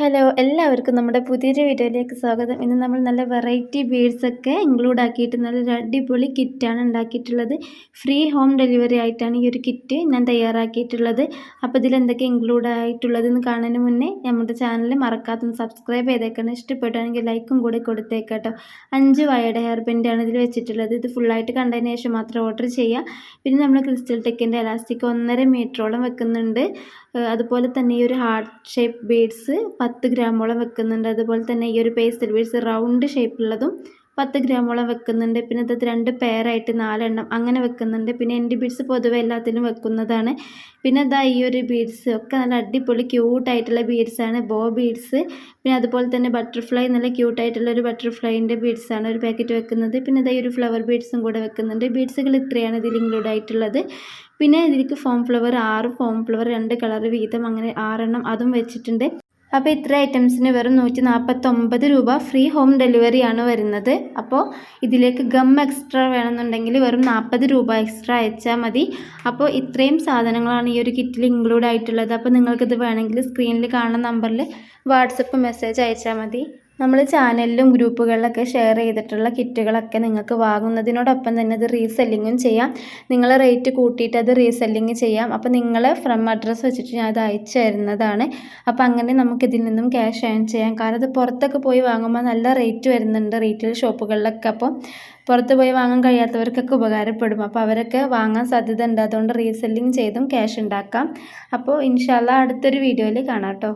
Hello എല്ലാവർക്കും നമ്മുടെ പുതിയൊരു വീഡിയോയിലേക്ക് സ്വാഗതം. ഇന്ന് നമ്മൾ നല്ല വെറൈറ്റി ബീഡ്സൊക്കെ ഇൻക്ലൂഡ് ആക്കിയിട്ട് നല്ലൊരു അടിപൊളി കിറ്റാണ് ഉണ്ടാക്കിയിട്ടുള്ളത്. ഫ്രീ ഹോം ഡെലിവറി ആയിട്ടാണ് ഈ ഒരു കിറ്റ് ഞാൻ തയ്യാറാക്കിയിട്ടുള്ളത്. അപ്പോൾ ഇതിലെന്തൊക്കെ ഇൻക്ലൂഡ് ആയിട്ടുള്ളതെന്ന് കാണുന്നതിന് മുന്നേ നമ്മുടെ ചാനൽ മറക്കാത്തൊന്ന് സബ്സ്ക്രൈബ് ചെയ്തേക്കണം. ഇഷ്ടപ്പെട്ടാണെങ്കിൽ ലൈക്കും കൂടി കൊടുത്തേക്കട്ടോ. അഞ്ച് വയയുടെ ഹെയർ ബെൻഡാണ് ഇതിൽ വെച്ചിട്ടുള്ളത്. ഇത് ഫുള്ളായിട്ട് കണ്ടതിന് ശേഷം മാത്രം ഓർഡർ ചെയ്യുക പിന്നെ നമ്മൾ ക്രിസ്റ്റൽ ടെക്കിന്റെ എലാസ്റ്റിക് ഒന്നര മീറ്ററോളം വെക്കുന്നുണ്ട്. അതുപോലെ തന്നെ ഈ ഒരു ഹാർട്ട് ഷേപ്പ് ബീഡ്സ് പത്ത് ഗ്രാമോളം വെക്കുന്നുണ്ട്. അതുപോലെ തന്നെ ഈ ഒരു പേസ്റ്റൽ ബീഡ്സ് റൗണ്ട് ഷേപ്പുള്ളതും പത്ത് ഗ്രാമോളം വെക്കുന്നുണ്ട്. പിന്നെ ഇത് രണ്ട് പെയറായിട്ട് നാലെണ്ണം അങ്ങനെ വെക്കുന്നുണ്ട്. പിന്നെ എന്റെ ബീഡ്സ് പൊതുവെ എല്ലാത്തിലും വെക്കുന്നതാണ്. പിന്നെ ഇതാ ഈ ഒരു ബീഡ്സ് ഒക്കെ നല്ല അടിപൊളി ക്യൂട്ടായിട്ടുള്ള ബീഡ്സാണ് ബോ ബീഡ്സ് പിന്നെ അതുപോലെ തന്നെ ബട്ടർഫ്ലൈ നല്ല ക്യൂട്ടായിട്ടുള്ള ഒരു ബട്ടർഫ്ലൈന്റെ ബീഡ്സാണ് ഒരു പാക്കറ്റ് വെക്കുന്നത്. പിന്നെ ഇതാ ഈ ഒരു ഫ്ലവർ ബീഡ്സും കൂടെ വെക്കുന്നുണ്ട്. ബീഡ്സുകൾ ഇത്രയാണ് ഇതിൽ ഇൻക്ലൂഡ് ആയിട്ടുള്ളത്. പിന്നെ ഇതിലേക്ക് ഫോം ഫ്ലവർ ആറ് ഫോം ഫ്ലവർ രണ്ട് കളർ വീതം അങ്ങനെ ആറെണ്ണം അതും വെച്ചിട്ടുണ്ട്. അപ്പോൾ ഇത്ര ഐറ്റംസിന് വെറും നൂറ്റി നാൽപ്പത്തൊമ്പത് രൂപ ഫ്രീ ഹോം ഡെലിവറിയാണ് വരുന്നത്. അപ്പോൾ ഇതിലേക്ക് ഗം എക്സ്ട്രാ വേണമെന്നുണ്ടെങ്കിൽ വെറും നാൽപ്പത് രൂപ എക്സ്ട്രാ അയച്ചാൽ മതി. അപ്പോൾ ഇത്രയും സാധനങ്ങളാണ് ഈ ഒരു കിറ്റിൽ ഇൻക്ലൂഡ് ആയിട്ടുള്ളത്. അപ്പോൾ നിങ്ങൾക്കിത് വേണമെങ്കിൽ സ്ക്രീനിൽ കാണുന്ന നമ്പറിൽ വാട്സപ്പ് മെസ്സേജ് അയച്ചാൽ മതി. നമ്മൾ ചാനലിലും ഗ്രൂപ്പുകളിലൊക്കെ ഷെയർ ചെയ്തിട്ടുള്ള കിറ്റുകളൊക്കെ നിങ്ങൾക്ക് വാങ്ങുന്നതിനോടൊപ്പം തന്നെ ഇത് റീസെല്ലിങ്ങും ചെയ്യാം. നിങ്ങൾ റേറ്റ് കൂട്ടിയിട്ട് അത് റീസെല്ലിങ് ചെയ്യാം. അപ്പോൾ നിങ്ങൾ ഫ്രം അഡ്രസ്സ് വെച്ചിട്ട് ഞാൻ അത് അയച്ചു തരുന്നതാണ്. അപ്പോൾ അങ്ങനെ നമുക്ക് ഇതിൽ നിന്നും ക്യാഷ് ഏൺ ചെയ്യാം. കാരണം അത് പുറത്തൊക്കെ പോയി വാങ്ങുമ്പോൾ നല്ല റേറ്റ് വരുന്നുണ്ട് റീറ്റെയിൽ ഷോപ്പുകളിലൊക്കെ അപ്പോൾ പുറത്ത് പോയി വാങ്ങാൻ കഴിയാത്തവർക്കൊക്കെ ഉപകാരപ്പെടും. അപ്പോൾ അവരൊക്കെ വാങ്ങാൻ സാധ്യത ഉണ്ട്. അതുകൊണ്ട് റീസെല്ലിങ് ചെയ്തും ക്യാഷ് ഉണ്ടാക്കാം. അപ്പോൾ ഇൻഷാല്ല അടുത്തൊരു വീഡിയോയിൽ കാണാം കേട്ടോ